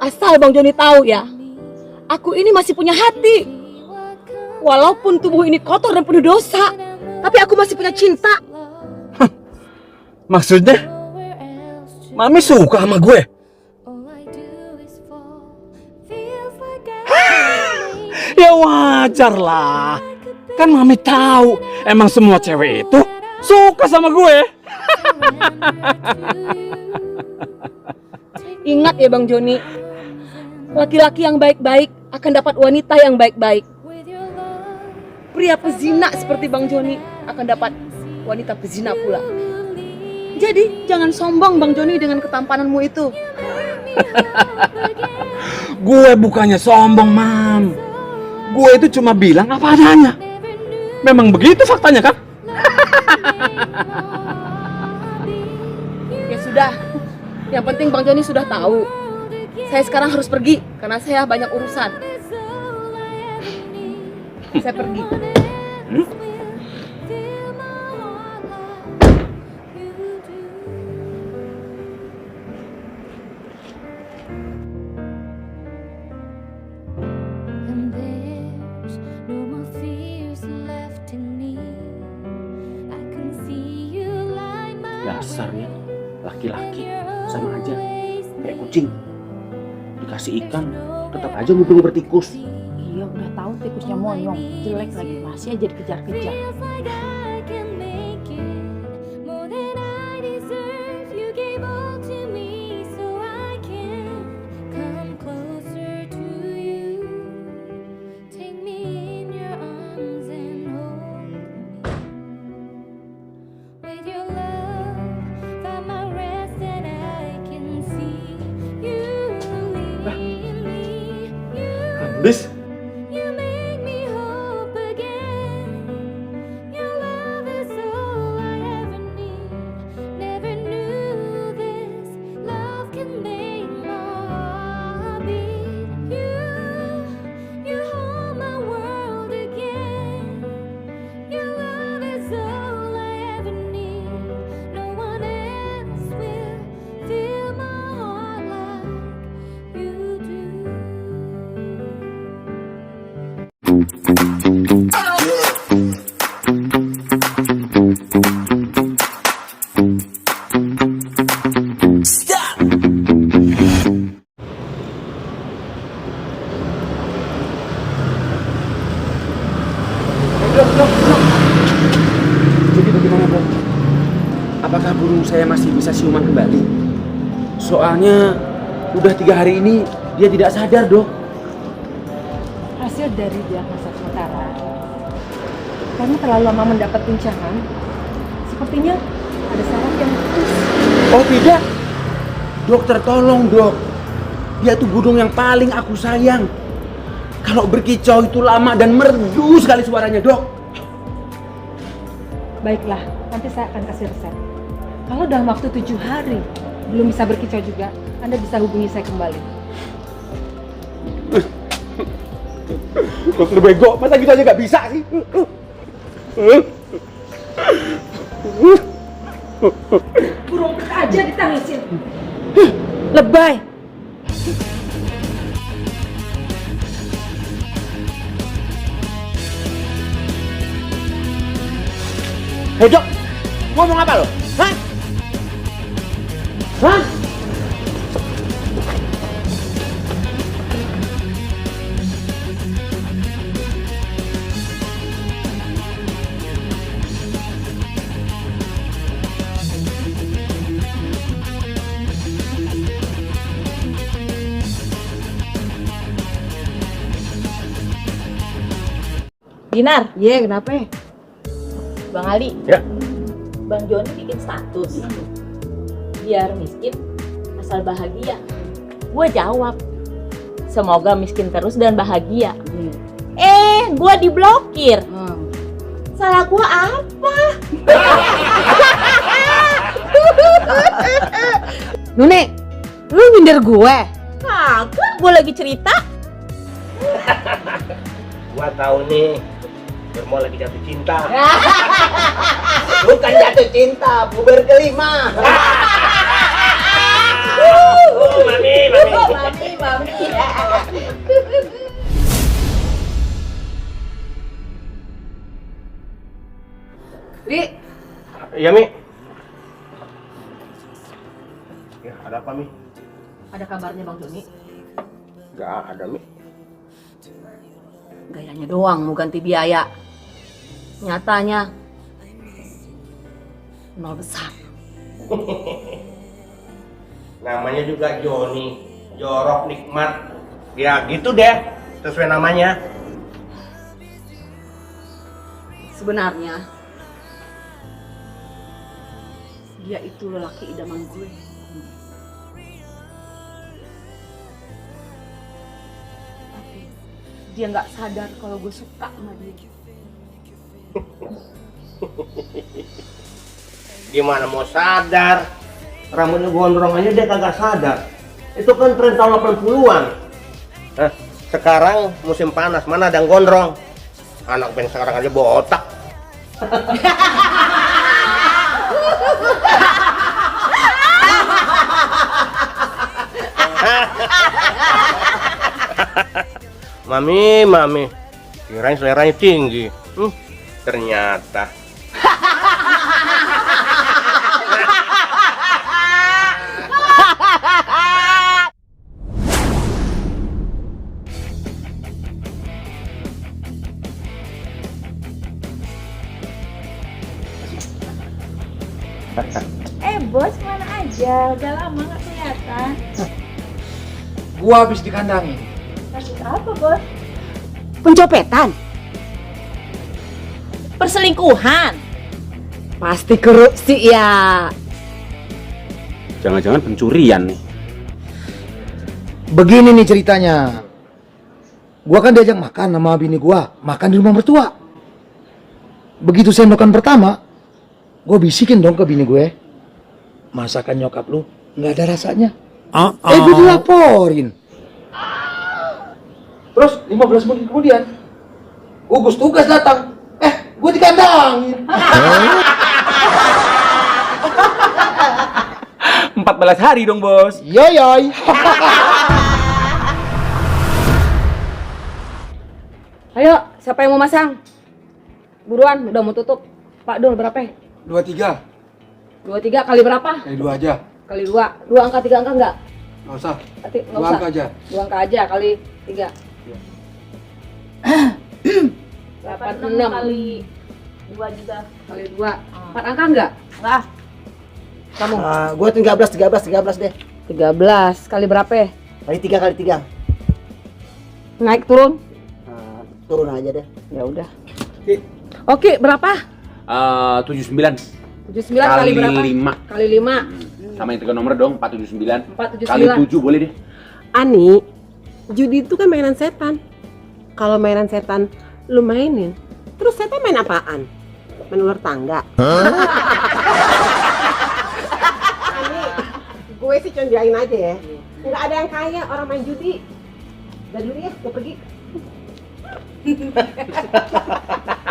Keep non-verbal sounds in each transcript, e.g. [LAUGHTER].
Asal Bang Joni tahu ya, aku ini masih punya hati. Walaupun tubuh ini kotor dan penuh dosa, tapi aku masih punya cinta. Maksudnya? Mami suka sama gue? Ya wajar lah. Kan Mami tahu emang semua cewek itu suka sama gue. [LAUGHS] Ingat ya Bang Joni, laki-laki yang baik-baik akan dapat wanita yang baik-baik. Pria pezina seperti Bang Joni akan dapat wanita pezina pula. Jadi jangan sombong Bang Joni dengan ketampananmu itu. [LAUGHS] Gue bukannya sombong, Mam. Gue itu cuma bilang apa adanya. Memang begitu faktanya kan? [LAUGHS] Ya sudah, yang penting Bang Joni sudah tahu. Saya sekarang harus pergi karena saya banyak urusan. Saya pergi. And there's no more fears left in me. I can see you light my Dasar ya, laki-laki sama aja kayak kucing. Dikasih ikan, tetap aja ngumpul bertikus. Iya udah tahu tikusnya monyong, jelek lagi masih aja dikejar-kejar. Tiga hari ini dia tidak sadar dok. Hasil dari diagnosa sementara, karena terlalu lama mendapat pincangan, sepertinya ada saraf yang putus. Oh tidak, dokter tolong dok. Dia tuh burung yang paling aku sayang. Kalau berkicau itu lama dan merdu sekali suaranya dok. Baiklah, nanti saya akan kasih resep. Kalau dalam waktu tujuh hari belum bisa berkicau juga, Anda bisa hubungi saya kembali. Dokter bego, masa gitu aja nggak bisa sih? Burung aja ditangisin. Lebay. Hei dok, ngomong apa lo? Hah? Hah? Dinar, Iya, kenapa? Bang Ali. Ya. Bang Joni bikin status. Biar miskin, asal bahagia. Gue jawab. Semoga miskin terus dan bahagia. Eh, gue diblokir. Hmm. Salah gue apa? [LAUGHS] Nune, lu nyindir gue. Kagak, gue lagi cerita. Gua tahu nih, Dermo lagi jatuh cinta. [LAUGHS] Bukan jatuh cinta, puber kelima. [LAUGHS] Mami, mami. Mami, mami. Di. Iya, Mi. Ya, ada apa, Mi? Ada kabarnya Bang Joni? Gak ada, Mi. Gayanya doang mau ganti biaya. Nyatanya nol besar. [LAUGHS] Namanya juga Joni. Jorok nikmat. Ya, gitu deh. Sesuai namanya. Sebenarnya dia itu lelaki idaman gue. Tapi dia nggak sadar kalau gue suka sama dia. Gimana mau sadar? Rambutnya gondrong aja dia kagak sadar. Itu kan tren tahun 80-an. Nah, sekarang musim panas, mana ada yang gondrong? Anak band sekarang aja botak. [LAUGHS] Mami, mami, kirain seleranya tinggi. Hmm, ternyata. Eh bos mana aja? Udah lama nggak kelihatan. Gua habis dikandangin. Kasus apa bos? Pencopetan? Perselingkuhan. Pasti korupsi ya. Jangan-jangan pencurian nih. Begini nih ceritanya. Gua kan diajak makan sama bini gua, makan di rumah mertua. Begitu sendokan pertama, gue bisikin dong ke bini gue. Masakan nyokap lu nggak ada rasanya. Eh gue dilaporin. Terus 15 menit kemudian, gugus tugas datang. Eh, gue dikandangin. 14 [LAUGHS] hari dong, Bos. Yoyoy. [LAUGHS] Ayo, siapa yang mau masang? Buruan, udah mau tutup. Pak Dul berapa? Dua tiga, Dua tiga kali berapa? kali dua aja. Kali dua. Dua angka tiga angka enggak? Nggak usah. Nanti nggak Dua usah. angka aja. Dua angka aja kali tiga. Delapan enam kali dua juga. kali dua. Empat angka enggak? Enggak. Kamu? Ah, gua 13 13 13 deh. Tiga belas kali berapa? ya? Kali 3 kali 3. Naik turun? Ah, turun aja deh. Ya udah. Oke, berapa? Eh, 79 Tujuh sembilan kali, kali berapa? 5. Kali lima. Sama yang tiga nomor dong, 479. Empat tujuh Kali sembilan. 7 boleh deh. Ani, judi itu kan mainan setan. Kalau mainan setan lu mainin, terus setan main apaan? Main ular tangga. Ani, gue sih bilangin aja ya. Nggak ada yang kaya orang main judi. Udah dulu ya, gue pergi. [LAUGHS]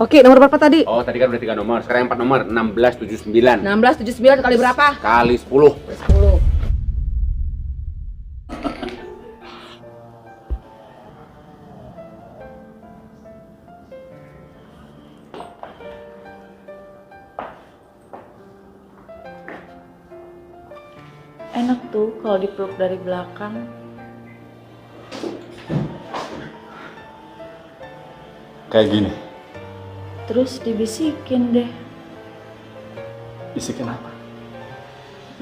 Oke, nomor berapa tadi? Oh, tadi kan udah tiga nomor. Sekarang yang 4 nomor, 1679. Enam belas tujuh sembilan kali berapa? Kali 10. Sepuluh. Enak tuh kalau dipeluk dari belakang. Kayak gini. Terus dibisikin deh. Bisikin apa?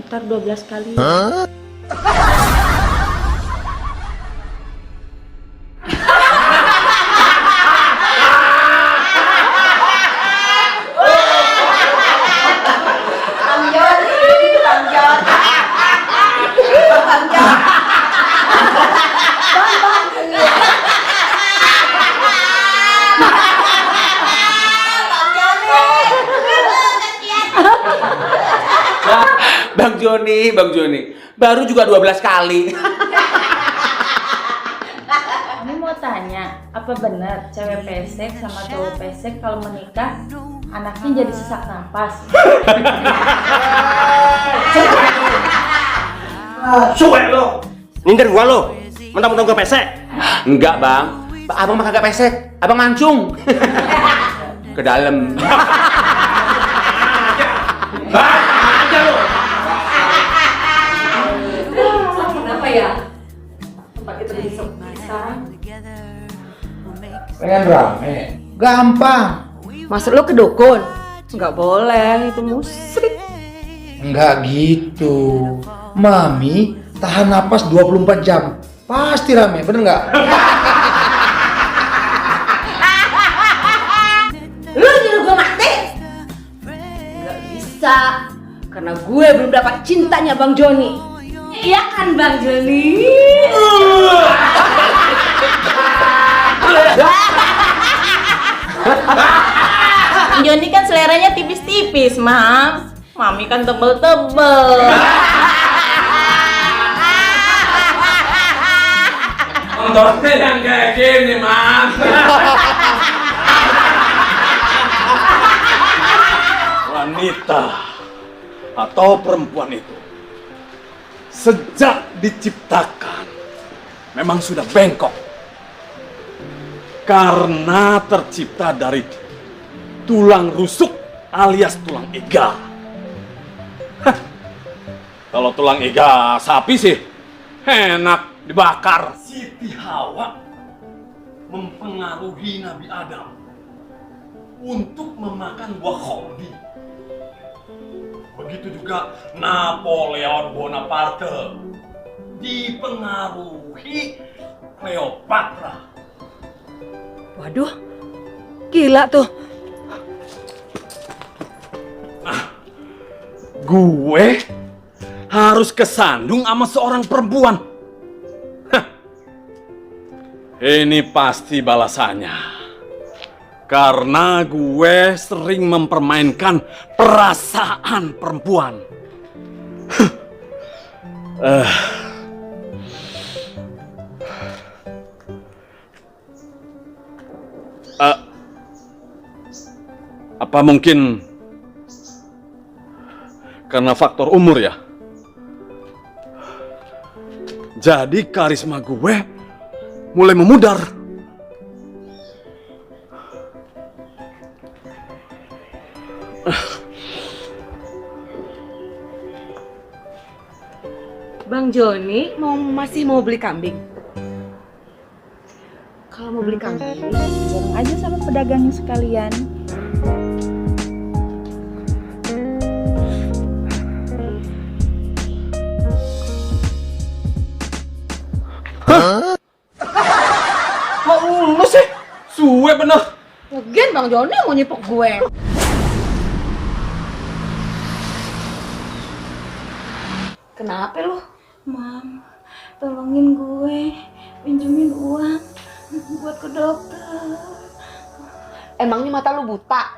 Ntar 12 kali. Bang Joni, Bang Joni. Baru juga 12 kali. Ini mau tanya, apa benar cewek pesek sama cowok pesek kalau menikah anaknya jadi sesak napas? Suwe lo. Nyindir gua lo. Mentang-mentang gua pesek. Enggak, Bang. Abang mah kagak pesek, abang mancung. [LAUGHS] Ke dalam. Pengen rame. Gampang. Maksud lo ke dukun? Nggak boleh, itu musrik. Enggak gitu. Mami tahan napas 24 jam. Pasti rame, bener nggak? [LAUGHS] Lu nyuruh gue mati? Nggak bisa, karena gue belum dapat cintanya Bang Joni. Iya kan Bang Joni? [LAUGHS] [LAUGHS] Joni kan seleranya tipis-tipis, Mam. Mami kan tebel-tebel. [LAUGHS] Nontonnya yang kayak gini, Mam. [LAUGHS] Wanita atau perempuan itu sejak diciptakan memang sudah bengkok karena tercipta dari tulang rusuk alias tulang iga. Hah, Kalau tulang iga sapi sih enak dibakar. Siti Hawa mempengaruhi Nabi Adam untuk memakan buah khordi. Begitu juga Napoleon Bonaparte dipengaruhi Cleopatra. Waduh, gila tuh. Gue harus kesandung sama seorang perempuan. Hah. Ini pasti balasannya. Karena gue sering mempermainkan perasaan perempuan. Huh. Eh. Apa mungkin karena faktor umur ya. Jadi karisma gue mulai memudar. Bang Joni mau masih mau beli kambing? Kalau mau beli kambing, Bareng aja sama pedagang sekalian. Bang Joni mau nyipok gue. Kenapa lu? Mam, tolongin gue, pinjemin uang buat ke dokter. Emangnya mata lu buta?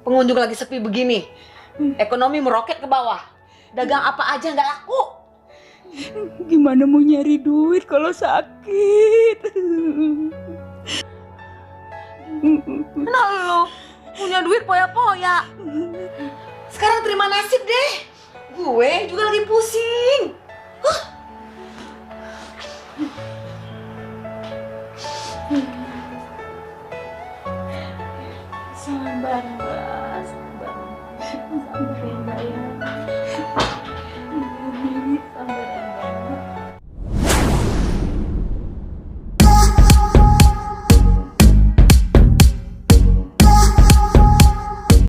Pengunjung lagi sepi begini. Ekonomi meroket ke bawah. Dagang apa aja nggak laku. Gimana mau nyari duit kalau sakit? Nah lu punya duit poya-poya. Sekarang terima nasib deh. Gue juga lagi pusing.